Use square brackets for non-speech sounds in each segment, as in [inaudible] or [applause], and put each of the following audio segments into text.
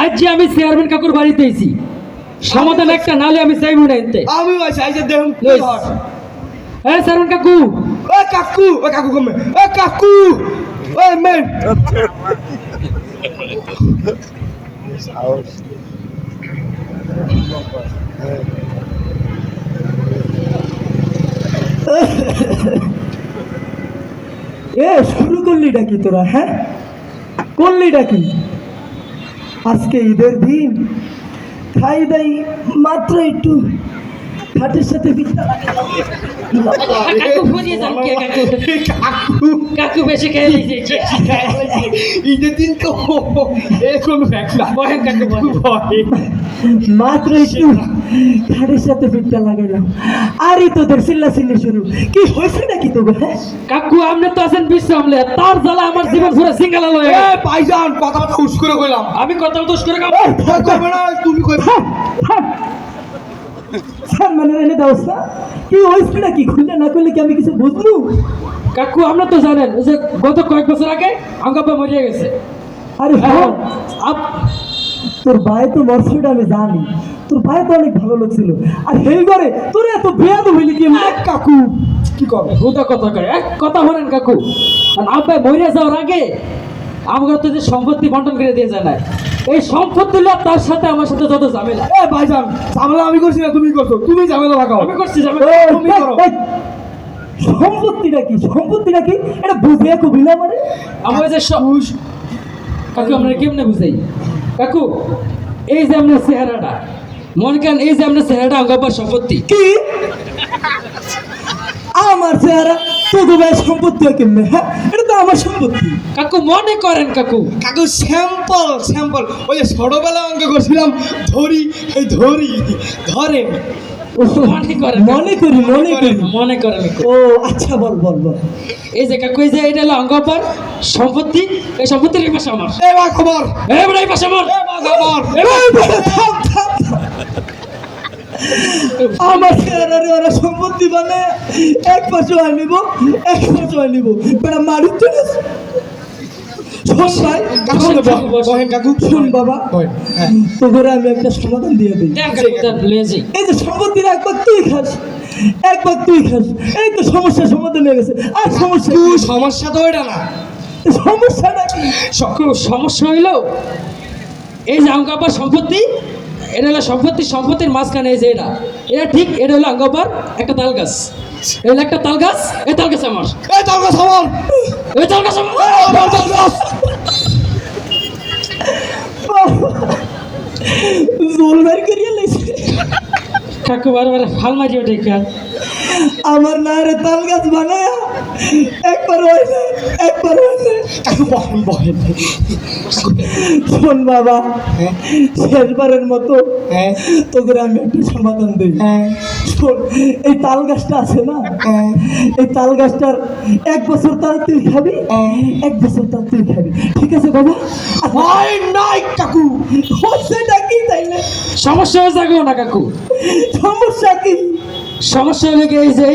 আজ যে আমি চেয়ারম্যান কাকুর বাড়িতে এসি সমাধান একটা নালে আমি চাইব না এনতে। আমি আইসা দেখুন হ্যাঁ। চেয়ারম্যান কাকু। ও কাকু ও কাকু কমে। ও কাকু। ও মেন এ শুরু করলি ডাকি তোরা হ্যাঁ? করলি ডাকি আজকে ঈদের দিন খাই দাই মাত্র একটু। খাটের সাথে কাকু বেশি খেয়ে ঈদের দিন তো মাত্র একটু সাথে পিঠটা লাগাইলাম আরে তোদের চিল্লা চিল্লি শুরু কি হয়েছে নাকি তোকে হ্যাঁ? কাকু আপনি তো আছেন বিশ্রামলে তার জ্বালা আমার জীবন পুরো সিঙ্গালা লয়ে। পাইজান কথা করে কইলাম। আমি কথা করে তুমি থাক। স্যার মানে এনে দাও স্যার। কি হয়েছে নাকি? খুললে না করলে কি আমি কিছু বুঝলু কাকু আমরা তো জানেন যে গত কয়েক বছর আগে আঙ্গাপা মরিয়া গেছে। আরে এখন হ্যাঁ তোর ভাই তো মরসিটা আমি জানি। তোর ভাই তো অনেক ভালো লোক ছিল। আর হেই করে তোর এত বেয়াদ হইলি কি? কাকু কি করবে হুদা কথা কয় এক কথা বলেন কাকু। আর আব্বাই মরিয়া যাওয়ার আগে আমাকে তো যে সম্পত্তি বন্টন করে দিয়ে যায় না এই সম্পত্তি তার সাথে আমার সাথে যত ঝামেলা। এ ভাইজান ঝামেলা আমি করছি না তুমি করছ। তুমি ঝামেলা লাগাও। আমি করছি ঝামেলা। তুমি করো। সম্পত্তিটা কি? সম্পত্তিটা কি? এটা বুঝে কবি না মানে আমার যে কাকু আমরা কেমনে বুঝাই? কাকু এই যে আপনার চেহারাটা মনে করেন এই যে আপনার চেহারাটা আঙ্গাপার সম্পত্তি। কি? আমার চেহারা? তোকে ভাই সম্পত্তি হয় কেমনে? হ্যাঁ এটা তো আমার সম্পত্তি। কাকু মনে করেন কাকু। কাকু স্যাম্পল স্যাম্পল। ওই যে ছোটবেলা অঙ্ক করছিলাম ধরি এই ধরি ধরেন। মনে করেন মনে করি মনে করি। মনে করেন ও আচ্ছা বল বল বল। এই যে কাকু এই যে এটা হলো অঙ্গাপার সম্পত্তি এই সম্পত্তির এই পাশে আমার। এ খবর। এই বড় এই পাশে আমার। এ খবর। এই আমার চেহারারে ওরা সম্পত্তি মানে এক পাশে হয় নিব এক পাশে হয় নিব। মারুত। শোন বাবা হ্যাঁ। আমি একটা সমাধান দিয়ে দিই। এই যে সম্পত্তির একবার তুই খাস একবার তুই খাস। এই তো সমস্যার সমাধান হয়ে গেছে। আর সমস্যা তুই সমস্যা তো এটা না। সমস্যাটা কি? সমস্যা হইল এই যে অঙ্গাপার সম্পত্তি এটা হলো সম্পত্তি, সম্পত্তির মাঝখানে যে এটা। এটা ঠিক, এটা হলো অঙ্গাপার একটা তাল গাছ। এটা হলো একটা তাল গাছ কাকু বারবার ফাল মারি ওঠে আমার না রে তাল গাছ বানায় একবার হইলে একবার কাকু বহেন বহেন। শোন বাবা হ্যাঁ। শেষবারের মতো হ্যাঁ। তোকে আমি একটা সমাধান দিই। হ্যাঁ। শোন এই তাল গাছটা আছে না? এই তাল গাছটার এক বছর তাল তুই খাবি এক বছর তাল তুই খাবি। ঠিক আছে বাবা? হয় নাই কাকু। সমস্যা হয়ে যাগো না কাকু। সমস্যা কি? সমস্যা হলে এই যে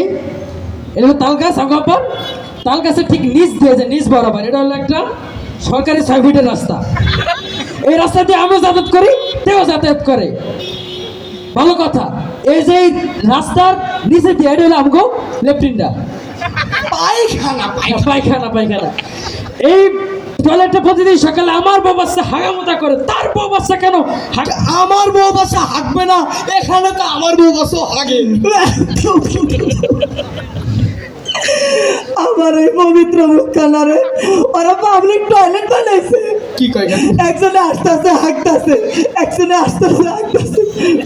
এটা হলো তাল গাছ অঙ্গাপার তাল গাছের ঠিক নিচ দিয়ে যে নিচ বরাবর এটা হলো একটা সরকারি ছয় ফিটের রাস্তা। এই রাস্তা দিয়ে আমিও যাতায়াত করি তেও যাতায়াত করে। ভালো কথা। এই যে রাস্তার নিচে দিয়ে এটা হলো আমগো লেফটিনটা পায়খানা। পায়খানা পায়খানা। এই টয়লেটটা প্রতিদিন সকালে আমার বউ বাচ্চা হাগামোতা করে তার বউ বাচ্চা কেন হাগা- আমার বউ বাসা হাঁকবে না এখানে তো আমার বউ বাসা হাগে। আমার এই পবিত্র মুখখানারে ওরা পাবলিক টয়লেট বানাইছে। কি কয় একজনে আস্তে আস্তে হাঁকতেছে একজনে আস্তে আস্তে হাঁকতেছে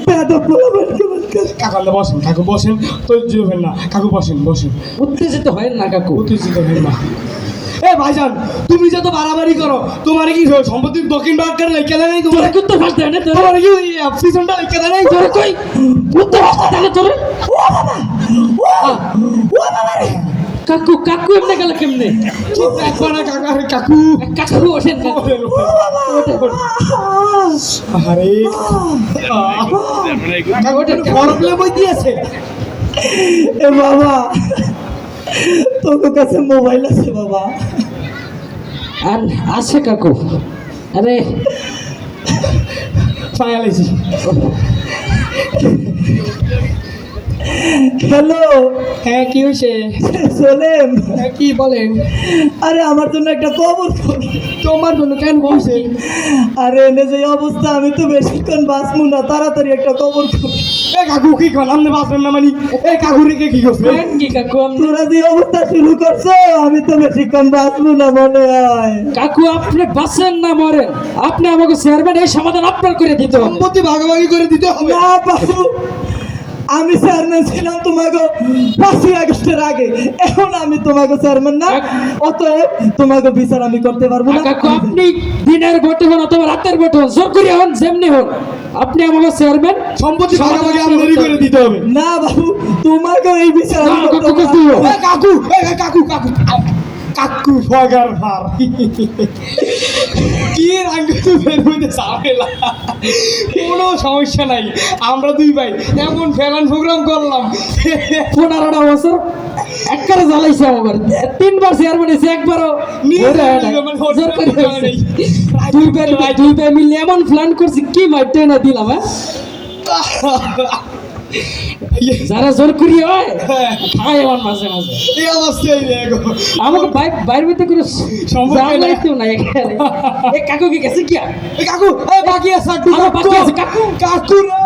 পেদব পোলাপানকে বানকে কাকু বসেন কাকু বসেন তো জিরবেন না। কাকু বসেন বসেন। উত্তেজিত হয় না কাকু। উত্তেজিত হবেন না। এ ভাইজান তুমি যে তো বাড়াবাড়ি করো তোমার কি সম্পত্তির দক্ষিণ ভাগ করে লেখা দেয় নাই তোমার? তোরা কিন্তু ফার্স্ট দেয় না তোমার কি পিছনটা লেখা দেয় নাই তোরা কই? উত্তর রাস্তা থাকে তোরে? কাকু কাকু এমনি গেল কেমনে? কি দেখো না কাকু আরে কাকু। কাকু ওঠেন। আরে কাকু ওঠেন প্রবলেম হয়ে দিয়েছে। এ বাবা। তোর কাছে মোবাইল আছে বাবা। আর আছে কাকু। আরে। ফায়ালাইছি হ্যালো। হ্যাঁ কি হয়েছে? হ্যাঁ কি বলেন? আরে আমার জন্য একটা খবর তোমার জন্য কেন বলছে? আরে এনে যে অবস্থা আমি তো বেশিক্ষণ বাঁচবো না তাড়াতাড়ি একটা খবর এ কাকু কি বাঁচবেন না মানি? এ কাকু রেখে কি করছে? কি কাকু তোরা যে অবস্থা শুরু করছ আমি তো বেশিক্ষণ বাঁচবো না মনে হয়। কাকু আপনি বাঁচেন না মরেন আপনি আমাকে চেয়ারম্যান এই সমাধান আপনার করে দিতে সম্পত্তি ভাগাভাগি করে দিতে হবে। না বাবু। আমি চেয়ারম্যান ছিলাম তোমাকে পাঁচই আগস্টের আগে। এখন আমি তোমাকে চেয়ারম্যান না। অতএব তোমাকে বিচার আমি করতে পারব না। কাকু আপনি দিনের ভোটে হন অথবা রাতের ভোটে হন জোর করে হন যেমনি হন। আপনি আমাকে চেয়ারম্যান। সম্পত্তি ভাগাভাগি করতে করে দিতে হবে। না বাবু তোমাকে এই বিচার আমি না, করতে কাকু, পারব না। কাকু। কাকু। কাকু ফাগার ফার কি রাঙ্গে তো বের হইতে ঝামেলা? কোনো সমস্যা নাই। আমরা দুই ভাই এমন ফেলান প্রোগ্রাম করলাম। পনেরোটা বছর একবারে জ্বালাইছে আমার তিনবার চেয়ারম্যান এসে একবারও। মানে দুই ভাই দুই ভাই মিলে এমন প্ল্যান করছি কি মাইটে না দিলাম হ্যাঁ? [laughs] যারা জোর করি হয় খায় মাঝে মাঝে। এই অবস্থায় দেখো আমাকে বাইর বাইর ভিতরে কোনো সম্পর্ক নাই। এখানে। এ কাকু কি গেছে কি কাকু এ বাকি আছে কাকু। কাকু রে।